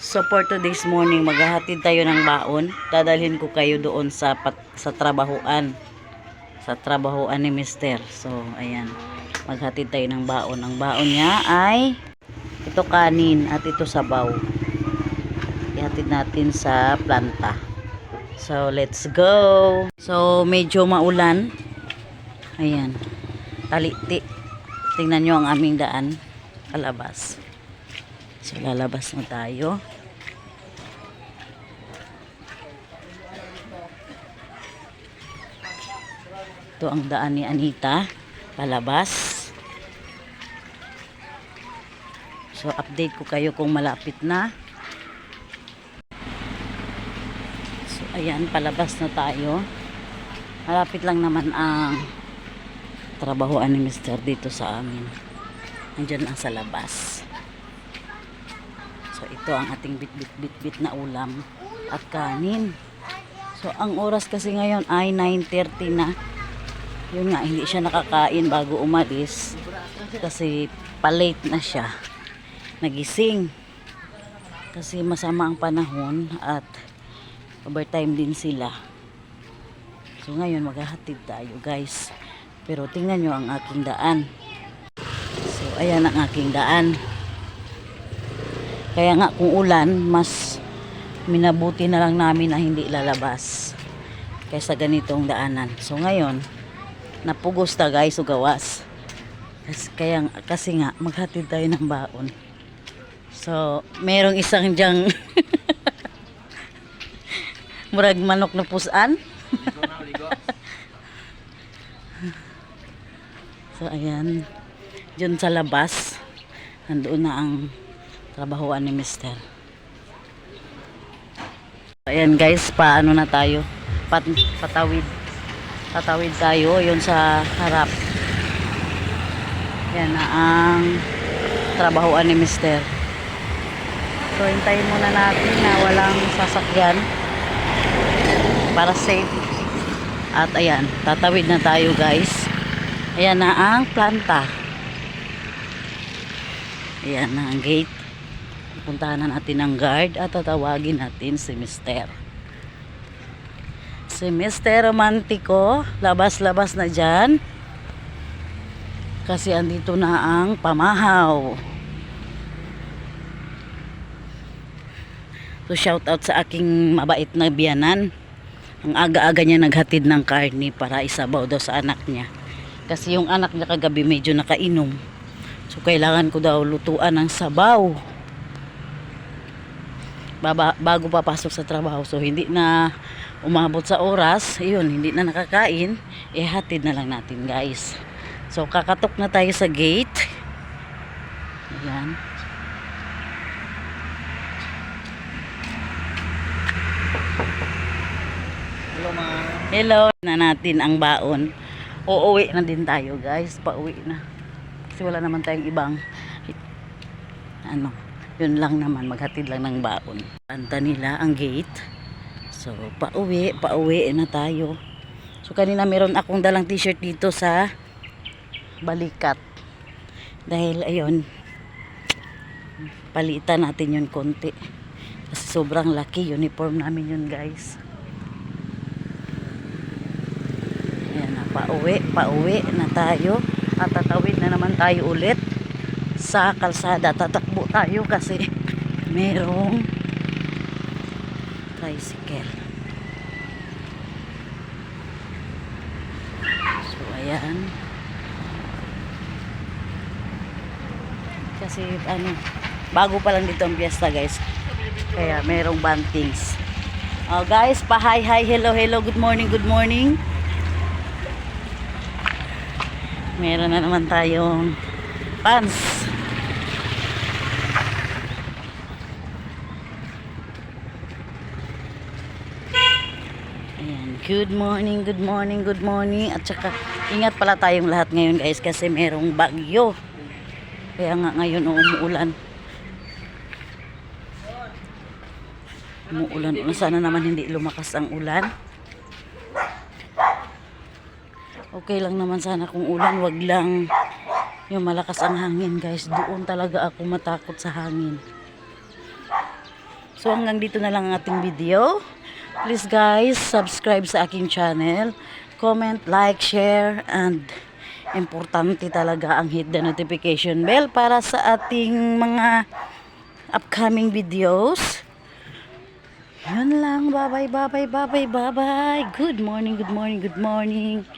So for today's morning, maghahatid tayo ng baon. Dadalhin ko kayo doon sa pat, sa trabahuan. Sa trabahuan ni Mister. So, ayan. Maghatid tayo ng baon. Ang baon niya ay ito kanin at ito sabaw. Ihatid natin sa planta. So, let's go. So, medyo maulan. Ayan. Taliti. Tingnan nyo ang aming daan. Kalabas. So, lalabas na tayo. Ito ang daan ni Anita. Palabas. So, update ko kayo kung malapit na. So, ayan, palabas na tayo. Malapit lang naman ang trabahoan ni Mr. dito sa amin. Nandiyan lang sa labas. Ito ang ating bit-bit-bit-bit na ulam at kanin. So, ang oras kasi ngayon ay 9.30 na. Yun nga, hindi siya nakakain bago umalis. Kasi palate na siya. Nagising. Kasi masama ang panahon at overtime din sila. So, ngayon maghahatid tayo guys. Pero tingnan nyo ang aking daan. So, ayan ang aking daan. Kaya nga kung ulan, mas minabuti na lang namin na hindi lalabas kaysa ganitong daanan. So ngayon, napugos ta guys o gawas. Kasi, kaya, kasi nga, maghatid tayo ng baon. So, merong isang diyang murag manok na pusan. so, ayan. Diyan sa labas, nandoon na ang trabahoan ni Mister. Ayan guys, paano na tayo? Pat, patawid. Patawid tayo, yun sa harap. Yan na ang trabahoan ni Mister. So, hintayin muna natin na walang sasakyan para safe. At ayan, tatawid na tayo guys. Ayan na ang planta. Ayan na ang gate. Puntahan na natin ang guard at tatawagin natin si Mister. Si Mister Romantico, labas-labas na dyan. Kasi andito na ang pamahaw. So shout out sa aking mabait na biyanan. Ang aga-aga niya naghatid ng karni para isabaw daw sa anak niya. Kasi yung anak niya kagabi medyo nakainom. So kailangan ko daw lutuan ng sabaw. Baba, bago papasok sa trabaho. So hindi na umabot sa oras. Ayun, hindi na nakakain. Eh hatid na lang natin guys. So kakatok na tayo sa gate. Ayan. Hello, ma'am. Hello na natin ang baon. Uuwi na din tayo guys. Pauwi na. Kasi wala naman tayong ibang ano, yun lang naman maghatid lang ng baon. Panta nila ang gate. So, pauwi, pauwi na tayo. So, kanina meron akong dalang t-shirt dito sa balikat. Dahil, ayun, palitan natin yun konti. Kasi sobrang laki uniform namin yun guys. Ayan na, pauwi, pauwi na tayo. At tatawid na naman tayo ulit sa kalsada. Tatakbo tayo kasi merong tricycle. So, ayan. Kasi, ano, bago pa lang dito ang piyesta, guys. Kaya, merong bantings. Oh, guys, pa-hi, hi, hello, hello, good morning, good morning. Meron na naman tayong pants. Ayan. Good morning, good morning, good morning. At saka, ingat pala tayong lahat ngayon guys kasi merong bagyo. Kaya nga ngayon umuulan. Umuulan. Sana naman hindi lumakas ang ulan. Okay lang naman sana kung ulan, wag lang yung malakas ang hangin guys. Doon talaga ako matakot sa hangin. So hanggang dito na lang ang ating video. Please guys, subscribe sa aking channel. Comment, like, share, and importante talaga ang hit the notification bell para sa ating mga upcoming videos. Yun lang. Bye-bye, bye-bye, bye-bye, bye-bye. Good morning, good morning, good morning.